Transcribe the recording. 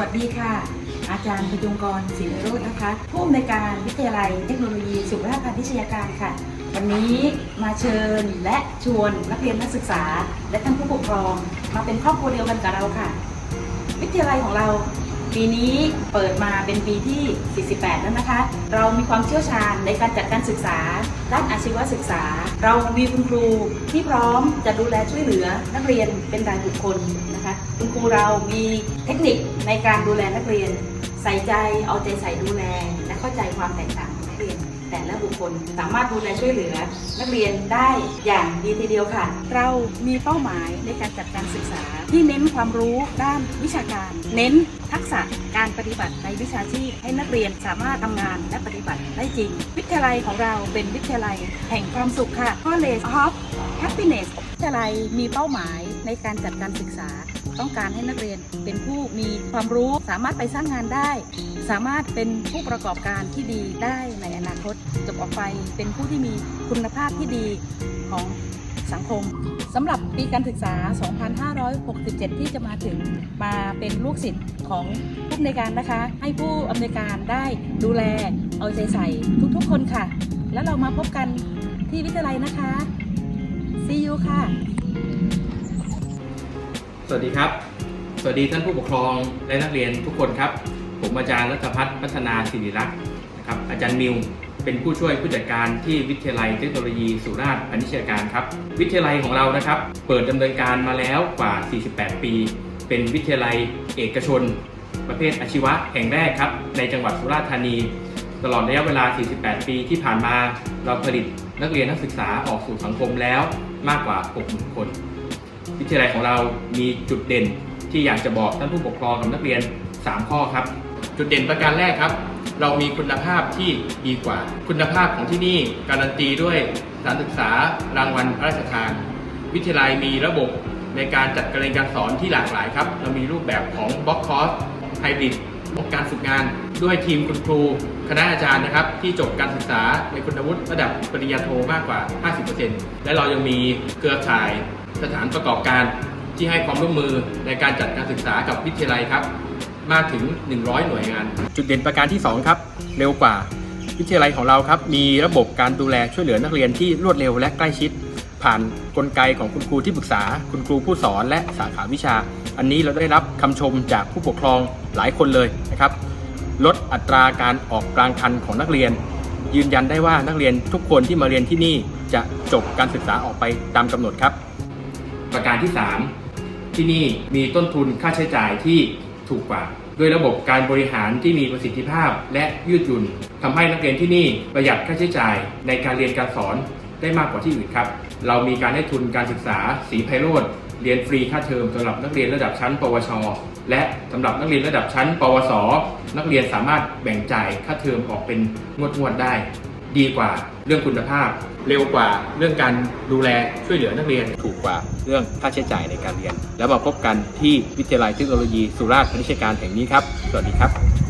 วัสดีค่ะ อาจารย์พยุงกรศรีนโรจน์นะคะผู้อำนวยการวิทยาลัยเทคโนโลยีสุขภาษฎร์พาณิชยาการค่ะ วันนี้มาเชิญและชวนนักเรียนนักศึกษา และท่านผู้ปกครอง มาเป็นครอบครัวเดียวกันกับเราค่ะ วิทยาลัยของเรา ปีนี้เปิดมาเป็นปีที่ 48 แล้วนะคะ เรามีความเชี่ยวชาญในการจัดการศึกษา ด้านอาชีวศึกษา เรามีคุณครูที่พร้อมจะดูแลช่วยเหลือนักเรียนเป็นรายบุคคลนะคะ คุณครูเรามีเทคนิคในการดูแลนักเรียน ใส่ใจเอาใจใส่ดูแลและเข้าใจความแตกต่าง แต่ละบุคคลสามารถดูแลช่วยเหลือ นักเรียนได้อย่างดีทีเดียวค่ะ เรามีเป้าหมายในการจัดการศึกษา ที่เน้นความรู้ด้านวิชาการ เน้นทักษะการปฏิบัติในวิชาชีพให้นักเรียนสามารถทำงานและปฏิบัติได้จริง วิทยาลัยของเราเป็นวิทยาลัยแห่งความสุขค่ะ College of Happiness วิทยาลัยมีเป้าหมายในการจัดการศึกษา ต้องการให้นักเรียนเป็นผู้มีความรู้สามารถไปสร้างงานได้ สามารถเป็นผู้ประกอบการที่ดีได้ในอนาคตจบออกไปเป็นผู้ที่มีคุณภาพที่ดีของสังคมสำหรับปีการศึกษา 2567 ที่จะมาถึงมาเป็นลูกศิษย์ของผู้อำนวยการนะคะ ให้ผู้อำนวยการได้ดูแลเอาใจใส่ทุกๆ คนค่ะ แล้วเรามาพบกันที่วิทยาลัยนะคะ see you ค่ะ สวัสดีครับ สวัสดีท่านผู้ปกครองและนักเรียนทุกคนครับ ผมอาจารย์รัฐพัฒน์พัฒนาศิริรักษ์นะครับอาจารย์มิวเป็นผู้ช่วยผู้จัดการที่วิทยาลัยเทคโนโลยีสุราษฎร์พาณิชยการครับ วิทยาลัยของเรานะครับ เปิดดำเนินการมาแล้วกว่า 48 ปี เป็นวิทยาลัยเอกชน ประเภทอาชีวะแห่งแรกครับ ในจังหวัดสุราษฎร์ธานี ตลอดระยะเวลา 48 ปีที่ผ่านมาเราผลิตนักเรียนนักศึกษาออกสู่สังคมแล้วมากกว่า 60,000 คน วิทยาลัยของเรามีจุดเด่นที่อยากจะบอกท่านผู้ปกครองกับนักเรียน 3 ข้อครับ จุดเด่นประการแรกครับ เรามีคุณภาพที่ดีกว่า คุณภาพของที่นี่การันตีด้วยสานศึกษารางวัลพระราชทาน วิทยาลัยมีระบบในการจัดการเรียนการสอนที่หลากหลายครับ เรามีรูปแบบของบล็อกคอร์สไฮบริดการฝึกงาน ด้วยทีมคุณครู คณะอาจารย์นะครับ ที่จบการศึกษาในคุณวุฒิระดับปริญญาโทมากกว่า 50%และเรายังมีเครือข่าย สถานประกอบการที่ให้ความร่วมมือในการจัดการศึกษากับวิทยาลัยครับ มากถึง 100 หน่วยงาน จุดเด่นประการที่ 2 ครับ เร็วกว่า วิทยาลัยของเราครับ มีระบบการดูแลช่วยเหลือนักเรียนที่รวดเร็วและใกล้ชิด ผ่านกลไกของคุณครูที่ปรึกษา คุณครูผู้สอนและสาขาวิชา อันนี้เราได้รับคำชมจากผู้ปกครองหลายคนเลยนะครับ ลดอัตราการออกกลางคันของนักเรียน ยืนยันได้ว่านักเรียนทุกคนที่มาเรียนที่นี่จะจบการศึกษาออกไปตามกำหนดครับ ประการที่ 3 ที่นี่มีต้นทุนค่าใช้จ่ายที่ถูกกว่า ด้วยระบบการบริหารที่มีประสิทธิภาพและยืดหยุ่นทำให้นักเรียนที่นี่ประหยัดค่าใช้จ่ายในการเรียนการสอนได้มากกว่าที่อื่นครับ เรามีการให้ทุนการศึกษาสีไพโรธเรียนฟรีค่าเทอมสำหรับนักเรียนระดับชั้น ปวช และสำหรับนักเรียนระดับชั้น ปวส นักเรียนสามารถแบ่งจ่ายค่าเทอมออกเป็นงวดๆได้ ดีกว่าเรื่องคุณภาพ เร็วกว่าเรื่องการดูแลช่วยเหลือนักเรียนถูกกว่าเรื่องค่าใช้จ่ายในการเรียน แล้วมาพบกันที่วิทยาลัยเทคโนโลยีสุราษฎร์พาณิชการแห่งนี้ครับ สวัสดีครับ